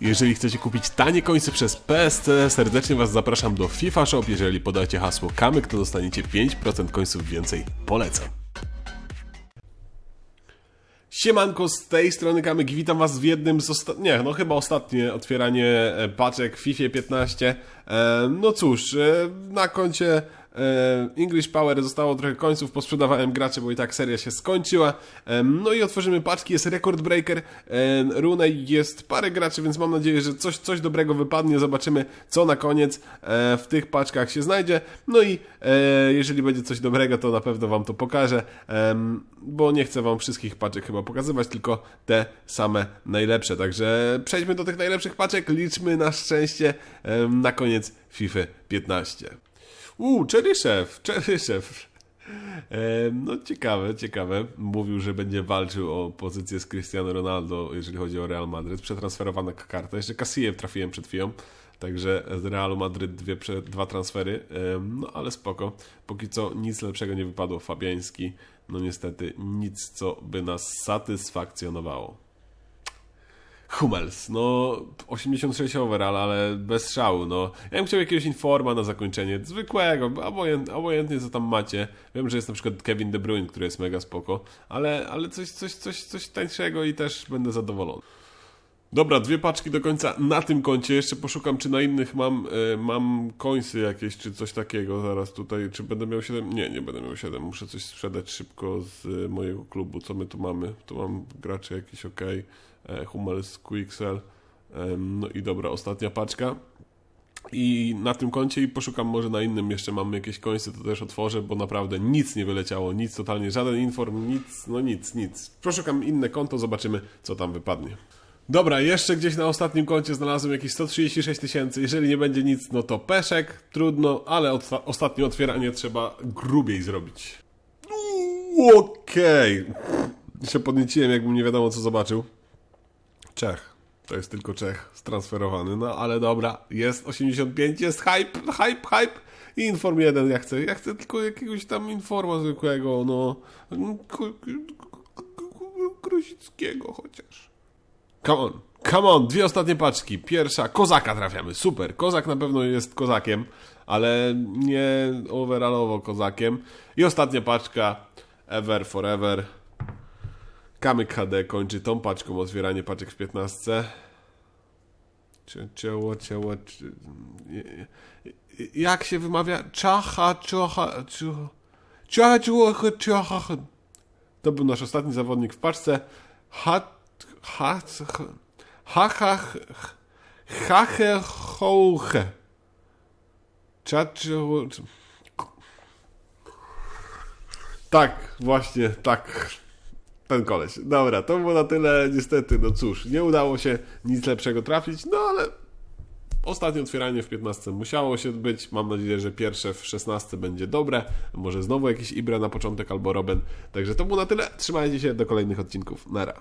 Jeżeli chcecie kupić tanie końce przez PSC, serdecznie Was zapraszam do FIFA Shop. Jeżeli podacie hasło kamyk, to dostaniecie 5% końców więcej. Polecam. Siemanko, z tej strony Kamyk, witam was w jednym z ostatnich, no chyba ostatnie otwieranie e, paczek w FIFA 15. E, no cóż, e, na koncie English Power zostało trochę końców, posprzedawałem gracze, bo i tak seria się skończyła. E, no i otworzymy paczki, jest Record Breaker, e, Runej, jest parę graczy, więc mam nadzieję, że coś, coś dobrego wypadnie, zobaczymy co na koniec e, w tych paczkach się znajdzie. No i e, jeżeli będzie coś dobrego, to na pewno wam to pokażę, bo nie chcę wam wszystkich paczek chyba pokazywać, tylko te same najlepsze. Także przejdźmy do tych najlepszych paczek, liczmy na szczęście na koniec FIFA 15. Uuu, Czeryszew, Czeryszew. Em, No ciekawe, ciekawe. Mówił, że będzie walczył o pozycję z Cristiano Ronaldo, jeżeli chodzi o Real Madryt. Przetransferowana karta. Jeszcze Casillas trafiłem przed chwilą. Także z Realu Madryt dwie, dwa transfery. No ale spoko. Póki co nic lepszego nie wypadło. Fabiański. No niestety nic, co by nas satysfakcjonowało. Hummels, no 86 overall, ale bez szału, no. Ja bym chciał jakiegoś informa na zakończenie, zwykłego, obojętnie, obojętnie co tam macie. Wiem, że jest na przykład Kevin De Bruyne, który jest mega spoko, ale, ale coś, coś, coś, coś tańszego i też będę zadowolony. Dobra, dwie paczki do końca na tym koncie. Jeszcze poszukam, czy na innych mam, e, mam końsy jakieś, czy coś takiego. Zaraz tutaj, czy będę miał 7? Nie, nie będę miał 7. Muszę coś sprzedać szybko z e, mojego klubu. Co my tu mamy? Tu mam graczy jakiś ok. E, Hummels, Quixel. Em, No i dobra, ostatnia paczka. I na tym koncie i poszukam może na innym jeszcze mamy jakieś końce, to też otworzę, bo naprawdę nic nie wyleciało, nic totalnie, żaden inform, nic, no nic, nic. Poszukam inne konto, zobaczymy co tam wypadnie. Dobra, jeszcze gdzieś na ostatnim koncie znalazłem jakieś 136 tysięcy. Jeżeli nie będzie nic, no to peszek, trudno, ale ostatnie otwieranie trzeba grubiej zrobić. Okej. Się podnieciłem, jakbym nie wiadomo co zobaczył. Czech. To jest tylko Czech stransferowany, no ale dobra, jest 85, jest hype, hype, hype i inform jeden, ja chcę, ja chcę tylko jakiegoś tam informa zwykłego, no, K- k- k- Gruzickiego chociaż. Come on, come on, dwie ostatnie paczki. Pierwsza, kozaka trafiamy, super. Kozak na pewno jest kozakiem, ale nie overallowo kozakiem. I ostatnia paczka, ever, forever. Kamyk HD kończy tą paczką otwieranie paczek w 15. Cie- Ciało, ciało, jak się wymawia? Czacha, czacha, czacha, czacha, czacha, czacha. To był nasz ostatni zawodnik w paczce. Hat, hat, ha, ha, ha, he, hoche. Czaczu... Tak, właśnie, tak. Ten koleś. Dobra, to było na tyle. Niestety, no cóż, nie udało się nic lepszego trafić, no ale Ostatnie otwieranie w 15 musiało się być. Mam nadzieję, że pierwsze w 16 będzie dobre. Może znowu jakiś Ibra na początek albo Robin. Także to było na tyle. Trzymajcie się do kolejnych odcinków. Nara.